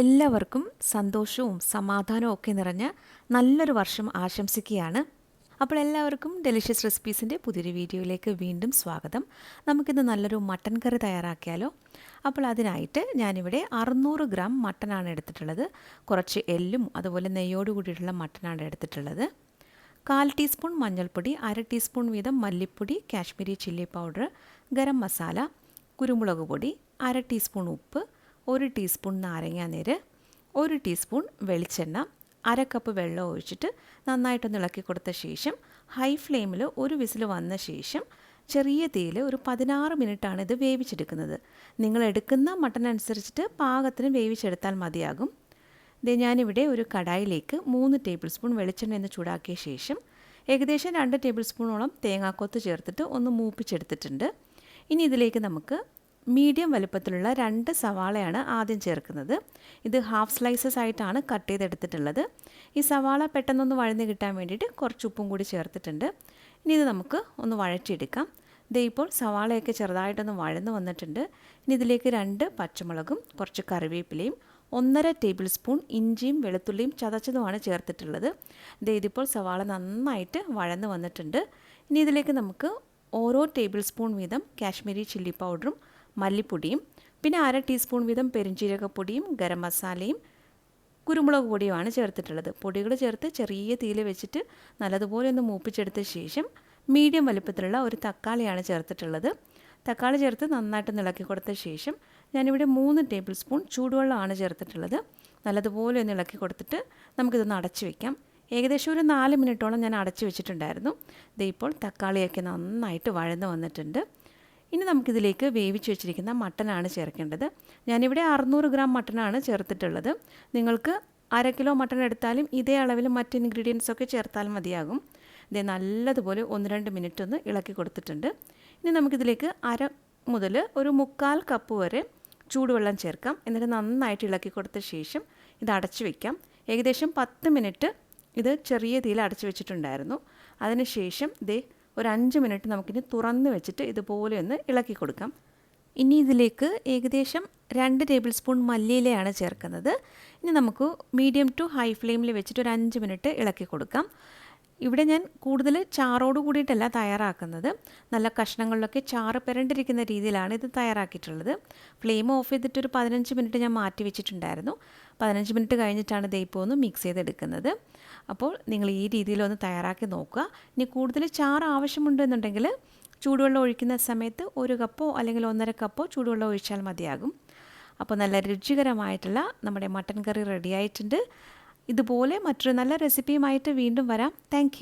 എല്ലാവർക്കും സന്തോഷവും സമാധാനവും ഒക്കെ നിറഞ്ഞ നല്ലൊരു വർഷം ആശംസിക്കുകയാണ്. അപ്പോൾ എല്ലാവർക്കും ഡെലിഷ്യസ് റെസിപ്പീസിന്റെ പുതിയൊരു വീഡിയോയിലേക്ക് വീണ്ടും സ്വാഗതം. നമുക്കിന്ന് നല്ലൊരു മട്ടൻ കറി തയ്യാറാക്കിയാലോ? അപ്പോൾ അതിനായിട്ട് ഞാനിവിടെ അറുന്നൂറ് ഗ്രാം മട്ടനാണ് എടുത്തിട്ടുള്ളത്. കുറച്ച് എല്ലും അതുപോലെ നെയ്യോട് കൂടിയിട്ടുള്ള മട്ടനാണ് എടുത്തിട്ടുള്ളത്. കാൽ ടീസ്പൂൺ മഞ്ഞൾപ്പൊടി അര ടീസ്പൂൺ വീതം മല്ലിപ്പൊടി കാശ്മീരി ചില്ലി പൗഡർ ഗരം മസാല കുരുമുളക് പൊടി അര ടീസ്പൂൺ ഉപ്പ് ഒരു ടീസ്പൂൺ നാരങ്ങാനീര് ഒരു ടീസ്പൂൺ വെളിച്ചെണ്ണ അര കപ്പ് വെള്ളം ഒഴിച്ചിട്ട് നന്നായിട്ടൊന്ന് ഇളക്കി കൊടുത്ത ശേഷം ഹൈ ഫ്ലെയിമിൽ ഒരു വിസിൽ വന്ന ശേഷം ചെറിയ തീയിൽ ഒരു പതിനാറ് മിനിറ്റാണ് ഇത് വേവിച്ചെടുക്കുന്നത്. നിങ്ങൾ എടുക്കുന്ന മട്ടൺ അനുസരിച്ചിട്ട് പാകത്തിന് വേവിച്ചെടുത്താൽ മതിയാകും. ഇത് ഞാനിവിടെ ഒരു കടായിലേക്ക് മൂന്ന് ടേബിൾ സ്പൂൺ വെളിച്ചെണ്ണ എന്ന് ചൂടാക്കിയ ശേഷം ഏകദേശം രണ്ട് ടേബിൾ സ്പൂണോളം തേങ്ങാക്കൊത്ത് ചേർത്തിട്ട് ഒന്ന് മൂപ്പിച്ചെടുത്തിട്ടുണ്ട്. ഇനി ഇതിലേക്ക് നമുക്ക് മീഡിയം വലുപ്പത്തിലുള്ള രണ്ട് സവാളയാണ് ആദ്യം ചേർക്കുന്നത്. ഇത് ഹാഫ് സ്ലൈസസ് ആയിട്ടാണ് കട്ട് ചെയ്തെടുത്തിട്ടുള്ളത്. ഈ സവാള പെട്ടെന്നൊന്ന് വഴഞ്ഞ് കിട്ടാൻ വേണ്ടിയിട്ട് കുറച്ച് ഉപ്പും കൂടി ചേർത്തിട്ടുണ്ട്. ഇനി ഇത് നമുക്ക് ഒന്ന് വഴറ്റിയെടുക്കാം. ഇതേ ഇപ്പോൾ സവാളയൊക്കെ ചെറുതായിട്ടൊന്ന് വഴന്ന് വന്നിട്ടുണ്ട്. ഇനി ഇതിലേക്ക് രണ്ട് പച്ചമുളകും കുറച്ച് കറിവേപ്പിലയും ഒന്നര ടേബിൾ സ്പൂൺ ഇഞ്ചിയും വെളുത്തുള്ളിയും ചതച്ചതുമാണ് ചേർത്തിട്ടുള്ളത്. ഇതേ ഇതിപ്പോൾ സവാള നന്നായിട്ട് വഴന്ന് വന്നിട്ടുണ്ട്. ഇനി ഇതിലേക്ക് നമുക്ക് ഓരോ ടേബിൾ സ്പൂൺ വീതം കാശ്മീരി ചില്ലി പൗഡറും മല്ലിപ്പൊടിയും പിന്നെ അര ടീസ്പൂൺ വീതം പെരിഞ്ചീരകപ്പൊടിയും ഗരം മസാലയും കുരുമുളക് പൊടിയുമാണ് ചേർത്തിട്ടുള്ളത്. പൊടികൾ ചേർത്ത് ചെറിയ തീയിൽ വെച്ചിട്ട് നല്ലതുപോലെ ഒന്ന് മൂപ്പിച്ചെടുത്ത ശേഷം മീഡിയം വലുപ്പത്തിലുള്ള ഒരു തക്കാളിയാണ് ചേർത്തിട്ടുള്ളത്. തക്കാളി ചേർത്ത് നന്നായിട്ട് ഇളക്കി കൊടുത്ത ശേഷം ഞാനിവിടെ മൂന്ന് ടേബിൾ സ്പൂൺ ചൂടുവെള്ളമാണ് ചേർത്തിട്ടുള്ളത്. നല്ലതുപോലെ ഒന്ന് ഇളക്കി കൊടുത്തിട്ട് നമുക്കിതൊന്ന് അടച്ചു വെക്കാം. ഏകദേശം ഒരു നാല് മിനിറ്റോളം ഞാൻ അടച്ചു വെച്ചിട്ടുണ്ടായിരുന്നു. ദേ ഇപ്പോൾ തക്കാളിയൊക്കെ നന്നായിട്ട് വഴന്ന് വന്നിട്ടുണ്ട്. ഇനി നമുക്കിതിലേക്ക് വേവിച്ച് വെച്ചിരിക്കുന്ന മട്ടനാണ് ചേർക്കേണ്ടത്. ഞാനിവിടെ അറുന്നൂറ് ഗ്രാം മട്ടനാണ് ചേർത്തിട്ടുള്ളത്. നിങ്ങൾക്ക് അര കിലോ മട്ടൺ എടുത്താലും ഇതേ അളവിൽ മറ്റ് ഇൻഗ്രീഡിയൻസ് ഒക്കെ ചേർത്താൽ മതിയാകും. ഇത് നല്ലതുപോലെ ഒന്ന് രണ്ട് മിനിറ്റ് ഒന്ന് ഇളക്കി കൊടുത്തിട്ടുണ്ട്. ഇനി നമുക്കിതിലേക്ക് അര മുതൽ ഒരു മുക്കാൽ കപ്പ് വരെ ചൂടുവെള്ളം ചേർക്കാം. എന്നിട്ട് നന്നായിട്ട് ഇളക്കി കൊടുത്ത ശേഷം ഇത് അടച്ചു വയ്ക്കാം ഏകദേശം പത്ത് മിനിറ്റ് ഇത് ചെറിയ തീയിൽ അടച്ചു വെച്ചിട്ടുണ്ടായിരുന്നു. അതിനുശേഷം ദേ ഒരു അഞ്ച് മിനിറ്റ് നമുക്കിനി തുറന്ന് വെച്ചിട്ട് ഇതുപോലെ ഒന്ന് ഇളക്കി കൊടുക്കാം. ഇനി ഇതിലേക്ക് ഏകദേശം രണ്ട് ടേബിൾ സ്പൂൺ മല്ലിയിലയാണ് ചേർക്കുന്നത്. ഇനി നമുക്ക് മീഡിയം ടു ഹൈ ഫ്ലെയിമിൽ വെച്ചിട്ട് ഒരു അഞ്ച് മിനിറ്റ് ഇളക്കി കൊടുക്കാം. ഇവിടെ ഞാൻ കൂടുതൽ ചാറോട് കൂടിയിട്ടല്ല തയ്യാറാക്കുന്നത്. നല്ല കഷ്ണങ്ങളിലൊക്കെ ചാറ് പെരണ്ടിരിക്കുന്ന രീതിയിലാണ് ഇത് തയ്യാറാക്കിയിട്ടുള്ളത്. ഫ്ലെയിം ഓഫ് ചെയ്തിട്ട് ഒരു പതിനഞ്ച് മിനിറ്റ് ഞാൻ മാറ്റി വെച്ചിട്ടുണ്ടായിരുന്നു. പതിനഞ്ച് മിനിറ്റ് കഴിഞ്ഞിട്ടാണ് ഇത് ഇപ്പോൾ ഒന്ന് മിക്സ് ചെയ്തെടുക്കുന്നത്. അപ്പോൾ നിങ്ങൾ ഈ രീതിയിലൊന്ന് തയ്യാറാക്കി നോക്കുക. ഇനി കൂടുതൽ ചാറ് ആവശ്യമുണ്ടെന്നുണ്ടെങ്കിൽ ചൂടുവെള്ളം ഒഴിക്കുന്ന സമയത്ത് ഒരു കപ്പോ അല്ലെങ്കിൽ ഒന്നര കപ്പോ ചൂടുവെള്ളം ഒഴിച്ചാൽ മതിയാകും. അപ്പോൾ നല്ല രുചികരമായിട്ടുള്ള നമ്മുടെ മട്ടൻ കറി റെഡി ആയിട്ടുണ്ട്. ഇതുപോലെ മറ്റൊരു നല്ല റെസിപ്പിയുമായിട്ട് വീണ്ടും വരാം. താങ്ക്